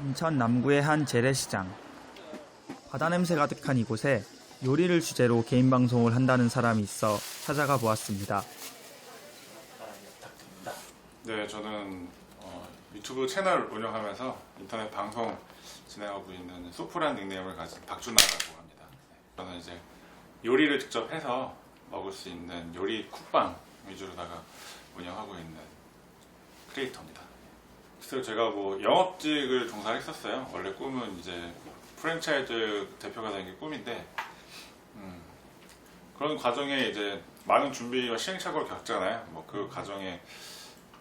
인천 남구의 한 재래시장. 바다 냄새 가득한 이곳에 요리를 주제로 개인 방송을 한다는 사람이 있어 찾아가 보았습니다. 네, 저는 어, 유튜브 채널 운영하면서 인터넷 방송 진행하고 있는 소프란 닉네임을 가진 박준하라고 합니다. 네, 저는 이제 요리를 직접 해서 먹을 수 있는 요리 쿡방 위주로다가 운영하고 있는 크리에이터입니다. 실제로 제가 뭐 영업직을 종사했었어요. 원래 꿈은 이제 프랜차이즈 대표가 되는 게 꿈인데 음, 그런 과정에 이제 많은 준비와 시행착오를 겪잖아요. 뭐 그 과정에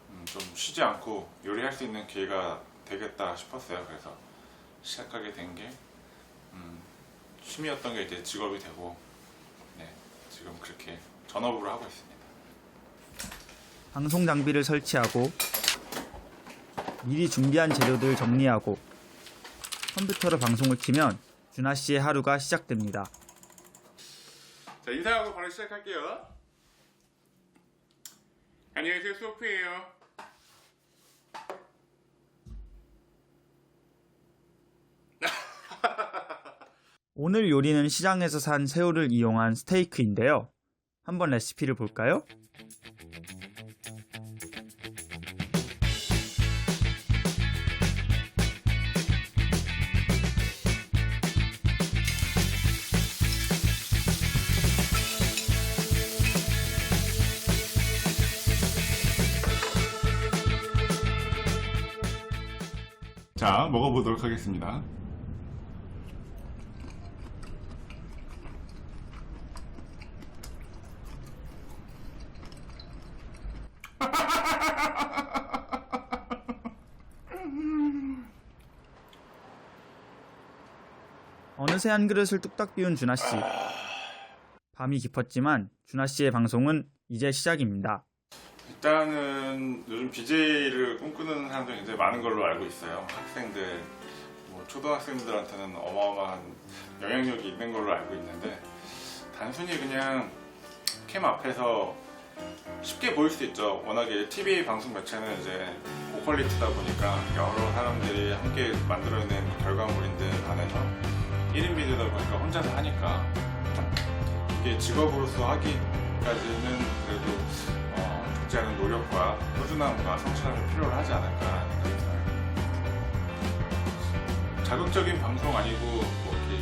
음, 좀 쉬지 않고 요리할 수 있는 기회가 되겠다 싶었어요. 그래서 시작하게 된게 음, 취미였던 게 이제 직업이 되고 네, 지금 그렇게 전업으로 하고 있습니다. 방송 장비를 설치하고 미리 준비한 재료들 정리하고 컴퓨터로 방송을 키면 준하 씨의 하루가 시작됩니다. 자 인사하고 바로 시작할게요. 안녕하세요 소프예요. 오늘 요리는 시장에서 산 새우를 이용한 스테이크인데요. 한번 레시피를 볼까요? 자 먹어보도록 하겠습니다. 어느새 한 그릇을 뚝딱 비운 준하 씨. 밤이 깊었지만 준하 씨의 방송은 이제 시작입니다. 일단은 요즘 BJ를 꿈꾸는 사람들이 굉장히 많은 걸로 알고 있어요. 학생들, 뭐 초등학생들한테는 어마어마한 영향력이 있는 걸로 알고 있는데 단순히 그냥 캠 앞에서 쉽게 보일 수 있죠. 워낙에 TV 방송 매체는 이제 고퀄리티다 보니까 여러 사람들이 함께 만들어낸 결과물인데 반해서 1인 비디오다 보니까 혼자서 하니까 이게 직업으로서 하기까지는 그래도 어, 적지 않은 노력과 꾸준함과 성실함이 필요로 하지 않을까 생각이. 자극적인 방송 아니고 뭐 이렇게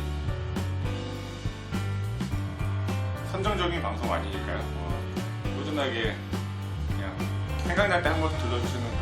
선정적인 방송 아니니까요. 뭐 꾸준하게 그냥 생각날 때 한 번씩 들려주시는